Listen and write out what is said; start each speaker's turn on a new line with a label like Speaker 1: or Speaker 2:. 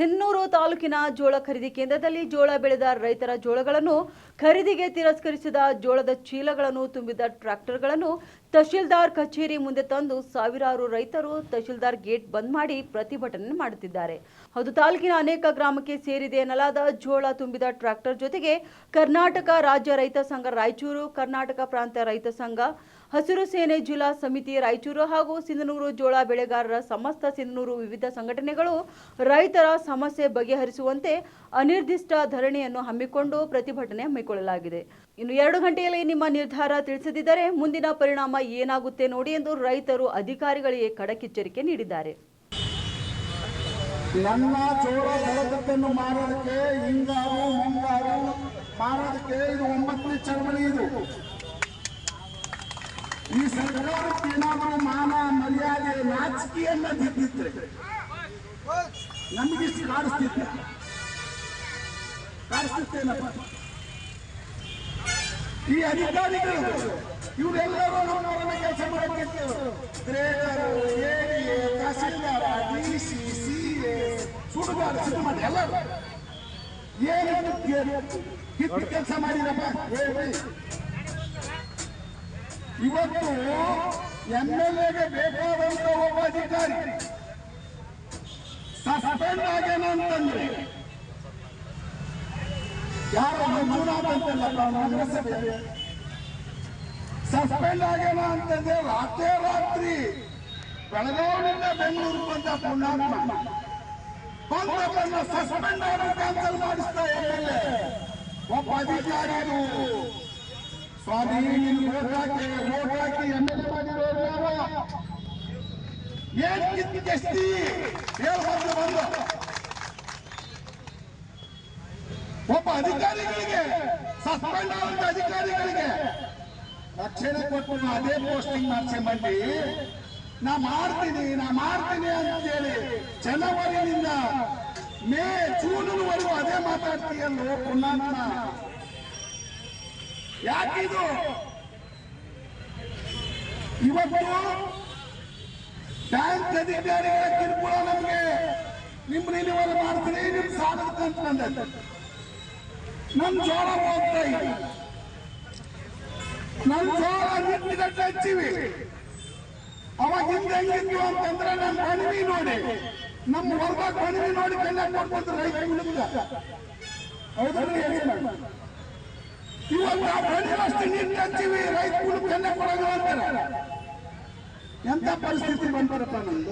Speaker 1: ಸಿನ್ನೂರು ತಾಲೂಕಿನ ಜೋಳ ಖರೀದಿ ಕೇಂದ್ರದಲ್ಲಿ ಜೋಳ ಬೆಳೆದ ರೈತರ ಜೋಳಗಳನ್ನು ಖರೀದಿಗೆ ತಿರಸ್ಕರಿಸಿದ ಜೋಳದ ಚೀಲಗಳನ್ನು ತುಂಬಿದ ಟ್ರ್ಯಾಕ್ಟರ್ಗಳನ್ನು ತಹಶೀಲ್ದಾರ್ ಕಚೇರಿ ಮುಂದೆ ತಂದು ಸಾವಿರಾರು ರೈತರು ತಹಶೀಲ್ದಾರ್ ಗೇಟ್ ಬಂದ್ ಮಾಡಿ ಪ್ರತಿಭಟನೆ ಮಾಡುತ್ತಿದ್ದಾರೆ. ಹೌದು, ತಾಲೂಕಿನ ಅನೇಕ ಗ್ರಾಮಕ್ಕೆ ಸೇರಿದೆ ಎನ್ನಲಾದ ಜೋಳ ತುಂಬಿದ ಟ್ರ್ಯಾಕ್ಟರ್ ಜೊತೆಗೆ ಕರ್ನಾಟಕ ರಾಜ್ಯ ರೈತ ಸಂಘ ರಾಯಚೂರು, ಕರ್ನಾಟಕ ಪ್ರಾಂತ ರೈತ ಸಂಘ ಹಸಿರು ಸೇನೆ ಜಿಲ್ಲಾ ಸಮಿತಿ ರಾಯಚೂರು ಹಾಗೂ ಸಿಂಧನೂರು ಜೋಳ ಬೆಳೆಗಾರರ ಸಮಸ್ತ ಸಿಂಧನೂರು ವಿವಿಧ ಸಂಘಟನೆಗಳು ರೈತರ ಸಮಸ್ಯೆ ಬಗೆಹರಿಸುವಂತೆ ಅನಿರ್ದಿಷ್ಟ ಧರಣಿಯನ್ನು ಹಮ್ಮಿಕೊಂಡು ಪ್ರತಿಭಟನೆ ಹಮ್ಮಿಕೊಳ್ಳಲಾಗಿದೆ. ಇನ್ನು ಎರಡು ಗಂಟೆಯಲ್ಲಿ ನಿಮ್ಮ ನಿರ್ಧಾರ ತಿಳಿಸದಿದ್ದರೆ ಮುಂದಿನ ಪರಿಣಾಮ ಏನಾಗುತ್ತೆ ನೋಡಿ ಎಂದು ರೈತರು ಅಧಿಕಾರಿಗಳಿಗೆ ಖಡಕ್ ಎಚ್ಚರಿಕೆ ನೀಡಿದ್ದಾರೆ.
Speaker 2: ನನ್ನ ಜೋಳ ಬೆಳೆದದ್ದನ್ನು ಮಾರೋದಕ್ಕೆ ಹಿಂಗಾರು ಮುಂಗಾರು ಮಾರೋದಕ್ಕೆ ಇದು ಒಂಬತ್ತನೇ ಚಳವಳಿ ಇದು. ಈ ಸರ್ಕಾರಕ್ಕೆ ಏನಾದರೂ ಮಾನ ಮರ್ಯಾದೆ ನಾಚಿಕೆಯನ್ನ ದಿದ್ದಿದ್ರೆ ನಮಗಿಷ್ಟು ಕಾಡಿಸ್ತಿದ್ದೆ ಕಾಡಿಸ್ತಿತ್ತೇನಪ್ಪ ಈ ಅಧಿಕಾರಿಗಳು ಇವರೆಲ್ಲರೂ ನಮ್ಮವರನ್ನ ಕೆಲಸ ಮಾಡಕ್ಕೆ ಗ್ರೇಡರು ADA tahsildar D C C A ಸುಡುಗಾರ ಸಿಟ್ಟು ಎಲ್ಲರೂ ಏನು ಕಿತ್ತು ಕೆಲಸ ಮಾಡಿರಪ್ಪ ಹೇಳಿ ಇವತ್ತು ಎಂ ಎಲ್ ಎಗೆ ಬೇಕಾದಂತ ಒಬ್ಬ ಅಧಿಕಾರಿ ಸಸ್ಪೆಂಡ್ ಆಗ್ಯಾನ ಅಂತಂದ್ರೆ ಯಾರು ಮಂಜುನಾಥ್ ಅಂತಲ್ಲ ಸಸ್ಪೆಂಡ್ ಆಗ್ಯಾನ ಅಂತಂದ್ರೆ ರಾತ್ರಿ ರಾತ್ರಿ ಬೆಳಗಾವಿನಿಂದ ಬೆಂಗಳೂರು ಬಂದ ಪುಣ್ಯಾತ್ಮ ಬಂದವನ್ನ ಸಸ್ಪೆಂಡ್ ಆಗಿ ಕ್ಯಾನ್ಸಲ್ ಮಾಡಿಸ್ತಾ ಎಂ ಒಬ್ಬ ಅಧಿಕಾರಿಗಳು ಸ್ವಾಮಿ ವೋಟ್ ಹಾಕಿ ವೋಟ್ ಹಾಕಿ ಎಂ ಎಲ್ ಎ ಮಾಡಿರೋರು ಏನ್ ಬಂದು ಒಬ್ಬ ಅಧಿಕಾರಿಗಳಿಗೆ ಸಸ್ಪೆಂಡ್ ಆದಂತ ಅಧಿಕಾರಿಗಳಿಗೆ ರಕ್ಷಣೆ ಕೊಟ್ಟು ಅದೇ ಪೋಸ್ಟಿಂಗ್ ಮಾಡಿಸ್ಕೊಂಬಂದು ನಾ ಮಾಡ್ತೀನಿ ನಾ ಮಾಡ್ತೀನಿ ಅಂತೇಳಿ ಜನವರಿಯಿಂದ ಮೇ ಜೂನ್ವರೆಗೂ ಅದೇ ಮಾತಾಡ್ತೀಯಲ್ಲೋ ಪುಣ್ಯಾತ್ಮ? ಯಾಕಿದು? ಇವತ್ತು ಬ್ಯಾಂಕ್ ಅಧಿಕಾರಿಗಳ ಕಿರುಕುಳ ನಮಗೆ. ನಿಮ್ ರಿನಿವಲ್ ಮಾಡ್ತೀನಿ, ನಿಮ್ ಸಾಲದ ಅಂತ ಬಂದೈತೆ ನಮ್ ಜೋಳ ಹೋಗ್ತಾ ಇದೆ. ನಮ್ ಜೋಳ ನಿಟ್ಟಿಗಟ್ಟೆ ಹಚ್ಚಿವಿ. ಅವಾಗ ಹಿಂದೆ ಹೆಂಗಿದ್ವು ಅಂತಂದ್ರೆ ನಮ್ಮ ಕಣಿವಿ ನೋಡಿ. ನಮ್ಮ ವರ್ಗ ಕಣಿವಿ ನೋಡಿ ಕಲ್ಯಾಣ ಮಾಡ್ಕೊಂಡ್ರೆ ರೈತ ಹೌದ್ರಿ ಇವತ್ತು ಆ ಬೆಳೆಯಷ್ಟು ನೀರು ಹಚ್ಚಿವಿ ರೈತ ಕೊಡೋದು ಅಂತಾರೆ. ಎಂತ ಪರಿಸ್ಥಿತಿ ಬಂದ್ಬರಪ್ಪ ನಮ್ದು?